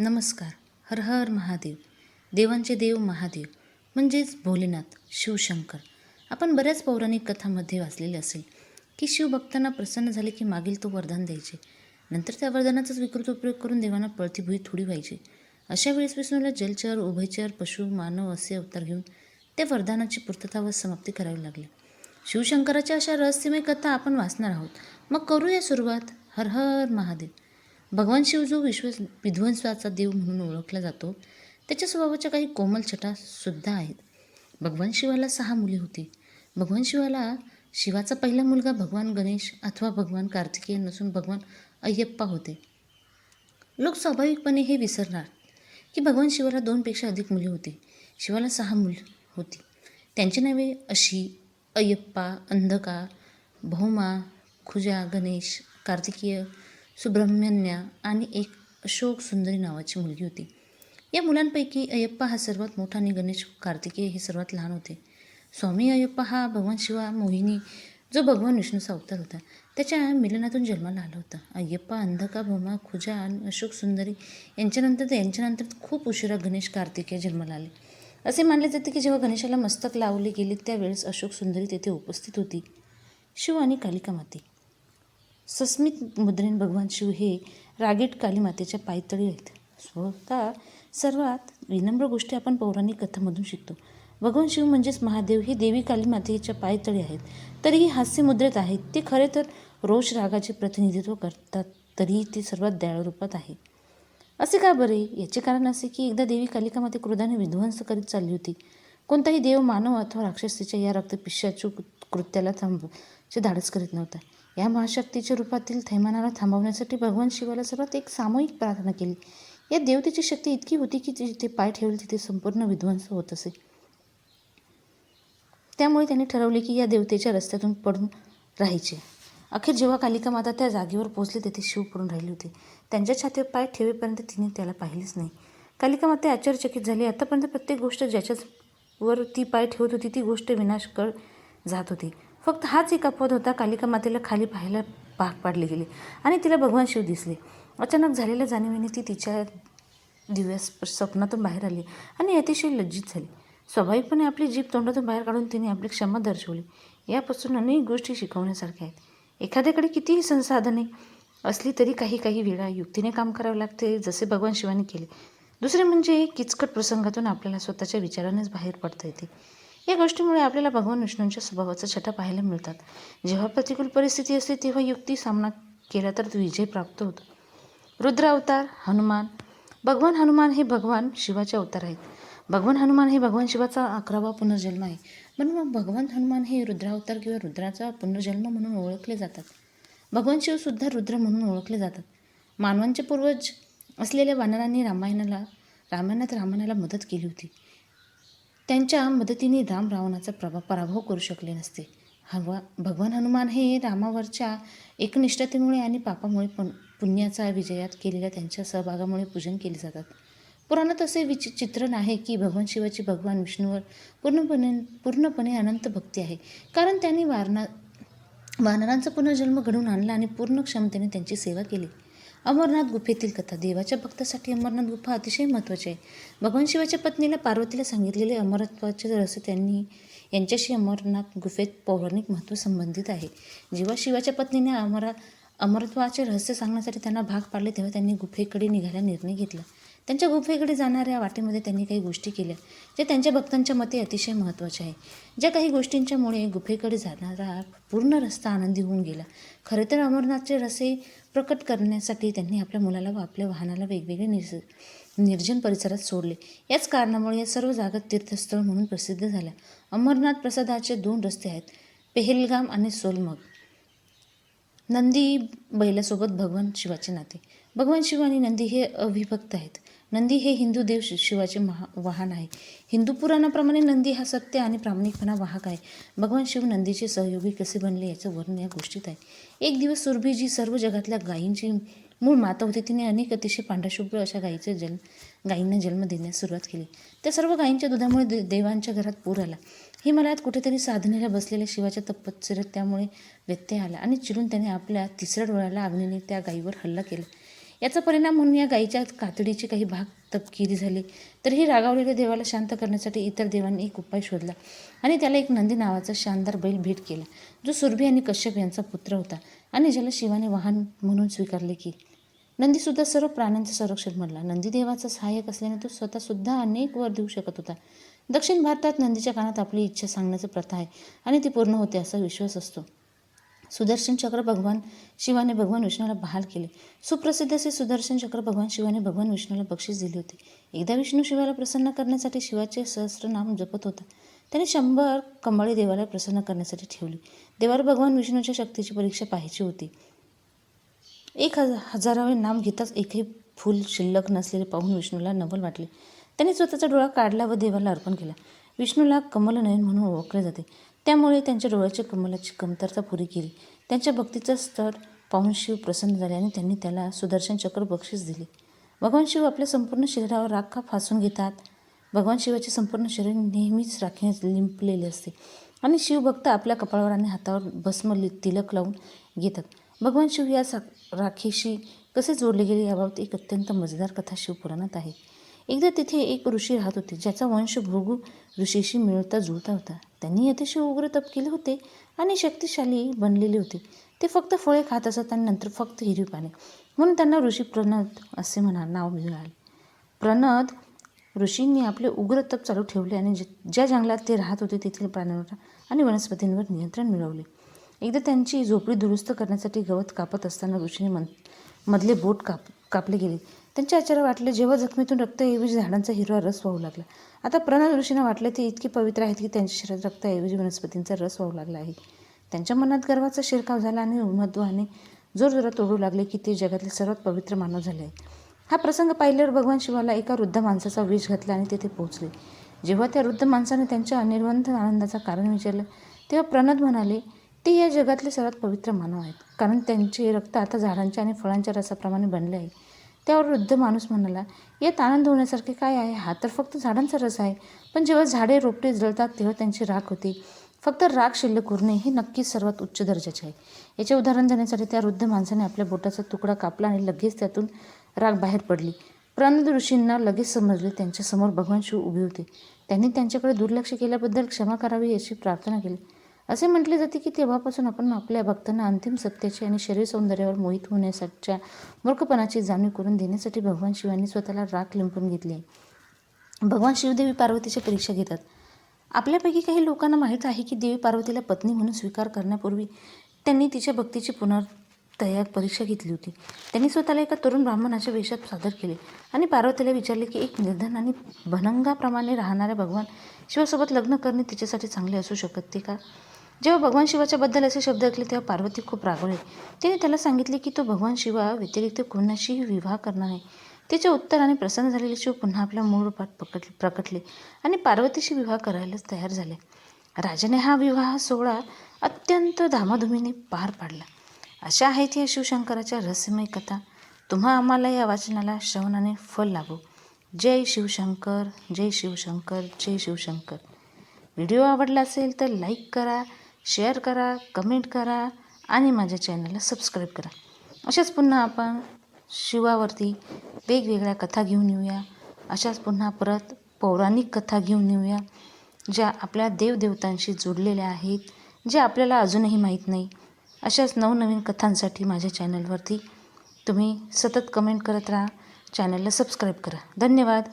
नमस्कार. हर हर महादेव. देवांचे देव महादेव. म्हणजेच भोलेनाथ शिवशंकर. आपण बऱ्याच पौराणिक कथांमध्ये वाचलेले असेल की शिवभक्तांना प्रसन्न झाले की मागील तो वरदान द्यायचे. नंतर त्या वरदानाचाच विकृत उपयोग करून देवांना पळतीभुई थोडी व्हायची. अशा वेळेस विष्णूला जलचर उभयचर पशु मानव असे अवतार घेऊन त्या वरदानाची पूर्तता व समाप्ती करावी लागली. शिवशंकराच्या अशा रहस्यमय कथा आपण वाचणार आहोत. मग करूया सुरुवात. हर हर महादेव. भगवान शिव जो विश्व विध्वंसाचा देव म्हणून ओळखला जातो त्याच्या स्वभावाच्या काही कोमल छटा सुद्धा आहेत. भगवान शिवाला सहा मुले होती. भगवान शिवाला शिवाचा पहिला मुलगा भगवान गणेश अथवा भगवान कार्तिकेय नसून भगवान अय्यप्पा होते. लोक स्वाभाविकपणे हे विसरणार की भगवान शिवाला दोनपेक्षा अधिक मुले होती. शिवाला सहा मुल होती. त्यांची नावे अशी अय्यप्पा अंधका भौमा खुजा गणेश कार्तिकीय सुब्रह्मण्या आणि एक अशोक सुंदरी नावाची मुलगी होती. या मुलांपैकी अय्यप्पा हा सर्वात मोठा आणि गणेश कार्तिकेय हे सर्वात लहान होते. स्वामी अय्यप्पा हा भगवान शिवा मोहिनी जो भगवान विष्णूचा अवतार होता त्याच्या मिलनातून जन्माला आला होता. अय्यप्पा अंधका भोमा खुजा आणि अशोक सुंदरी यांच्यानंतर तर यांच्यानंतर खूप उशिरा गणेश कार्तिकेय जन्माला आले. असे मानले जाते की जेव्हा गणेशाला मस्तक लावले गेले त्यावेळेस अशोक सुंदरी तेथे उपस्थित होती. शिव आणि कालिका माती. सस्मित मुद्रेन भगवान शिव हे रागीट कालीमातेच्या पायतळी आहेत. स्वतः सर्वात विनम्र गोष्टी आपण पौराणिक कथामधून शिकतो. भगवान शिव म्हणजेच महादेव हे देवी कालीमातेच्या पायतळी आहेत. तरीही हास्य मुद्रेत आहेत. ते खरे तर रोष रागाचे प्रतिनिधित्व करतात तरीही ते सर्वात दयाळ रूपात आहे. असे का बरे? याचे कारण असे की एकदा देवी कालिका माते क्रोधाने विध्वंस करीत चालली होती. कोणताही देव मानव अथवा राक्षसीच्या या रक्तपिश्याच्या कृत्याला थांबवचे धाडस करीत नव्हता. या महाशक्तीच्या रूपातील थैमानाला थांबवण्यासाठी भगवान शिवाला सर्वात एक सामूहिक प्रार्थना केली. या देवतेची शक्ती इतकी होती की जिथे पाय ठेवले तिथे संपूर्ण विध्वंस होत असे. त्यामुळे त्यांनी ठरवले की या देवतेच्या रस्त्यातून पडून राहायचे. अखेर जेव्हा कालिका माता त्या जागेवर पोहोचले तेथे शिव पडून राहिले होते. त्यांच्या छातीवर पाय ठेवेपर्यंत तिने त्याला पाहिलेच नाही. कालिका माता आश्चर्यचकित झाली. आतापर्यंत प्रत्येक गोष्ट ज्याच्यावर ती पाय ठेवत होती ती गोष्ट विनाशकळ जात होती. फक्त हाच एक अपवाद होता. कालिका मातेला खाली पाहायला भाग पाडले गेले. आणि तिला भगवान शिव दिसले. अचानक झालेल्या जाणीवेने ती तिच्या दिव्यास स्वप्नातून बाहेर आली आणि अतिशय लज्जित झाली. स्वाभाविकपणे आपली जीभ तोंडातून बाहेर काढून तिने आपली क्षमा दर्शवली. यापासून अनेक गोष्टी शिकवण्यासारख्या आहेत. एखाद्याकडे कितीही संसाधने असली तरी काही काही वेळा युक्तीने काम करावे लागते जसे भगवान शिवाने केले. दुसरे म्हणजे किचकट प्रसंगातून आपल्याला स्वतःच्या विचारानेच बाहेर पडता येते. या गोष्टीमुळे आपल्याला भगवान विष्णूंच्या स्वभावाचा छटा पाहायला मिळतात. जेव्हा प्रतिकूल परिस्थिती असते तेव्हा युक्ती सामना केला तर विजय प्राप्त होतो. रुद्र अवतार हनुमान. भगवान हनुमान हे भगवान शिवाचे अवतार आहेत. भगवान हनुमान हे भगवान शिवाचा अकरावा पुनर्जन्म आहे. म्हणून मग भगवान हनुमान हे रुद्रावतार किंवा रुद्राचा पुनर्जन्म म्हणून ओळखले जातात. भगवान शिवसुद्धा रुद्र म्हणून ओळखले जातात. मानवांचे पूर्वज असलेल्या वानरांनी रामायणाला रामायणात रामायणाला मदत केली होती. त्यांच्या मदतीने राम रावणाचा प्रभा पराभव करू शकले नसते. हवा भगवान हनुमान हे रामावरच्या एकनिष्ठतेमुळे आणि पापामुळे पण पुण्याचा विजयात केलेल्या त्यांच्या सहभागामुळे पूजन केले जातात. पुराणात असे विच चित्रण आहे की भगवान शिवाची भगवान विष्णूवर पूर्णपणे पूर्णपणे अनंत भक्ती आहे. कारण त्यांनी वारणा वानरांचा पुनर्जन्म घडवून आणला आणि पूर्ण क्षमतेने त्यांची सेवा केली. अमरनाथ गुफेतील कथा देवाच्या भक्तासाठी अमरनाथ गुफा अतिशय महत्त्वाची आहे. भगवान शिवाच्या पत्नीला पार्वतीला सांगितलेले अमरत्वाचे रहस्य त्यांनी यांच्याशी अमरनाथ गुफेत पौराणिक महत्त्व संबंधित आहे. जेव्हा शिवाच्या पत्नीने अमरा अमरत्वाचे रहस्य सांगण्यासाठी त्यांना भाग पाडले तेव्हा त्यांनी गुफेकडे निघायला निर्णय घेतला. त्यांच्या गुफेकडे जाणाऱ्या वाटेमध्ये त्यांनी काही गोष्टी केल्या ज्या त्यांच्या भक्तांच्या मते अतिशय महत्त्वाच्या आहे. ज्या काही गोष्टींच्यामुळे गुफेकडे जाणारा पूर्ण रस्ता आनंदी होऊन गेला. खरे तर अमरनाथचे रसे प्रकट करण्यासाठी त्यांनी आपल्या मुलाला व आपल्या वाहनाला वेगवेगळे निर्ज निर्जन परिसरात सोडले. याच कारणामुळे या सर्व जागा तीर्थस्थळ म्हणून प्रसिद्ध झाल्या. अमरनाथ प्रसादाचे दोन रस्ते आहेत पेहेलगाम आणि सोलमग. नंदी बैलासोबत भगवान शिवाचे नाते. भगवान शिव आणि नंदी हे अविभक्त आहेत. नंदी हे हिंदू देव शिवाचे महा वाहन आहे. हिंदू पुराणाप्रमाणे नंदी हा सत्य आणि प्रामाणिकपणा वाहक आहे. भगवान शिव नंदीचे सहयोगी कसे बनले याचं वर्णन या गोष्टीत आहे. एक दिवस सुरभी जी सर्व जगातल्या गायींची मूळ माता होती. तिने अनेक अतिशय पांढरशुभ्र अशा गायीचे जन्म गायींना जन्म देण्यास सुरुवात केली. त्या सर्व गायींच्या दुधामुळे दे देवांच्या घरात पूर आला. हिमालयात कुठेतरी साधनेला बसलेल्या शिवाच्या तपश्चर्यात त्यामुळे व्यत्यय आला आणि चिरून त्याने आपल्या तिसऱ्या डोळ्याला अग्नीने त्या गायीवर हल्ला केला. याचा परिणाम म्हणून या गायीच्या कातडीचे काही भाग तपकिरी झाले. तरीही रागावलेल्या देवाला शांत करण्यासाठी इतर देवांनी एक उपाय शोधला आणि त्याला एक नंदी नावाचा शानदार बैल भेट केला. जो सुरभी आणि कश्यप यांचा पुत्र होता आणि ज्याला शिवाने वाहन म्हणून स्वीकारले की. नंदीसुद्धा सर्व प्राण्यांचं संरक्षण म्हणला नंदीदेवाचा सहाय्यक असल्याने तो स्वतःसुद्धा अनेक वर देऊ शकत होता. दक्षिण भारतात नंदीच्या कानात आपली इच्छा सांगण्याची प्रथा आहे आणि ती पूर्ण होते असा विश्वास असतो. सुदर्शन चक्र भगवान शिवाने भगवान विष्णूला बहाल केले. सुप्रसिद्ध असे सुदर्शन चक्र भगवान शिवाने भगवान विष्णूला बक्षीस दिले होते. एकदा विष्णू शिवाला प्रसन्न करण्यासाठी शिवाचे सहस्रनाम जपत होता. त्याने शंभर कमळे देवाला प्रसन्न करण्यासाठी ठेवली. देवाला भगवान विष्णूच्या शक्तीची परीक्षा पाहायची होती. एक हज हजारावे नाम घेताच एकही फूल शिल्लक नसलेले पाहून विष्णूला नवल वाटले. त्याने स्वतःचा डोळा काढला व देवाला अर्पण केला. विष्णूला कमलनयन म्हणून ओळखले जाते. त्यामुळे त्यांच्या डोळ्याच्या कमलाची कमतरता पुरी केली. त्यांच्या भक्तीचं स्तर पाहून शिव प्रसन्न झाले आणि त्यांनी त्याला सुदर्शन चक्र बक्षीस दिले. भगवान शिव आपल्या संपूर्ण शरीरावर राख का फासून घेतात? भगवान शिवाचे संपूर्ण शरीर नेहमीच राखीने लिंपलेले असते. आणि शिवभक्त आपल्या कपाळावर आणि हातावर भस्म तिलक लावून घेतात. भगवान शिव या सा राखीशी कसे जोडले गेले याबाबत एक अत्यंत मजेदार कथा शिवपुराणात आहे. एकदा तिथे एक ऋषी राहत होते ज्याचा वंश भृगू ऋषीशी मिळता जुळता होता. त्यांनी अतिशय उग्र तप केले होते आणि शक्तिशाली बनलेले होते. ते फक्त फळे खात असत आणि नंतर फक्त हिरवी पाने म्हणून त्यांना ऋषी प्रणद असे म्हणा नाव मिळाले. प्रणद ऋषींनी आपले उग्र तप चालू ठेवले आणि ज्या जंगलात ते राहत होते तेथील प्राण्यांवर आणि वनस्पतींवर नियंत्रण मिळवले. एकदा त्यांची झोपडी दुरुस्त करण्यासाठी गवत कापत असताना ऋषीने मन मधले बोट काप कापले गेले. त्यांच्या आचार्य वाटले जेव्हा जखमीतून रक्ताऐवजी झाडांचा हिरवा रस वाहू लागला. आता प्रणद ऋषींना वाटले ते इतके पवित्र आहेत की त्यांच्या शरीरात रक्ताऐवजी वनस्पतींचा रस वाहू लागला आहे. त्यांच्या मनात गर्वाचा शिरकाव झाला आणि उन्मत्वाने जोरजोरात ओढू लागले की ते जगातले सर्वात पवित्र मानव झाले आहे. हा प्रसंग पाहिल्यावर भगवान शिवाला एका वृद्ध माणसाचा विष घातला आणि तेथे पोहोचले. जेव्हा त्या वृद्ध माणसाने त्यांच्या अनिर्वंत आनंदाचा कारण विचारलं तेव्हा प्रणद म्हणाले ते या जगातले सर्वात पवित्र मानव आहेत कारण त्यांचे रक्त आता झाडांच्या आणि फळांच्या रसाप्रमाणे बनले आहे. त्यावर वृद्ध माणूस म्हणाला यात आनंद होण्यासारखे काय आहे? हा तर फक्त झाडांचा रस आहे. पण जेव्हा झाडे रोपटे जळतात तेव्हा त्यांची राख होती. फक्त राग शिल्लक उरणे हे नक्कीच सर्वात उच्च दर्जाचे आहे. याचे उदाहरण देण्यासाठी त्या वृद्ध माणसाने आपल्या बोटाचा तुकडा कापला आणि लगेच त्यातून राग बाहेर पडली. प्रणद ऋषींना लगेच समजले त्यांच्यासमोर भगवान शिव उभे होते. त्यांनी त्यांच्याकडे दुर्लक्ष केल्याबद्दल क्षमा करावी याची प्रार्थना केली. असे म्हटले जाते की तेव्हापासून आपण आपल्या भक्तांना अंतिम सत्याची आणि शरीर सौंदर्यावर मोहित होण्यासाठीच्या मूर्खपणाची जाणीव करून देण्यासाठी भगवान शिवांनी स्वतःला राख लिंपून घेतली आहे. भगवान शिवदेवी पार्वतीच्या परीक्षा घेतात. आपल्यापैकी काही लोकांना माहीत आहे की देवी पार्वतीला पत्नी म्हणून स्वीकार करण्यापूर्वी त्यांनी तिच्या भक्तीची पुनर्तयार परीक्षा घेतली होती. त्यांनी स्वतःला एका तरुण ब्राह्मणाच्या वेशात सादर केले आणि पार्वतीला विचारले की एक निर्धन आणि भनंगाप्रमाणे राहणाऱ्या भगवान शिवासोबत लग्न करणे तिच्यासाठी चांगले असू शकते का? जेव्हा भगवान शिवाच्याबद्दल असे शब्द ऐकले तेव्हा पार्वती खूप रागवली. तिने त्याला सांगितले की तो भगवान शिवा व्यतिरिक्त कोणाशीही विवाह करणार नाही. तिचे उत्तराने प्रसन्न झालेले शिव पुन्हा आपल्या मूळ रूपात पकड प्रकटले आणि पार्वतीशी विवाह करायलाच तयार झाले. राजाने हा विवाह सोहळा अत्यंत धामाधुमीने पार पाडला. अशा आहेत या शिवशंकराच्या रहस्यमय कथा. तुम्हा आम्हाला या वाचनाला श्रवणाने फल लाभो. जय शिवशंकर जय शिवशंकर जय शिवशंकर. व्हिडिओ आवडला असेल तर लाईक करा शेअर करा कमेंट करा आणि माझ्या चॅनलला सबस्क्राईब करा. अशाच पुन्हा आपण शिवावरती वेगवेगळ्या कथा घेऊन येऊया. अशाच पुन्हा परत पौराणिक कथा घेऊन येऊया ज्या आपल्या देवदेवतांशी जोडलेल्या आहेत जे आपल्याला अजूनही माहीत नाही. अशाच नवनवीन कथांसाठी माझ्या चॅनलवरती तुम्ही सतत कमेंट करत राहा चॅनलला सबस्क्राईब करा. धन्यवाद!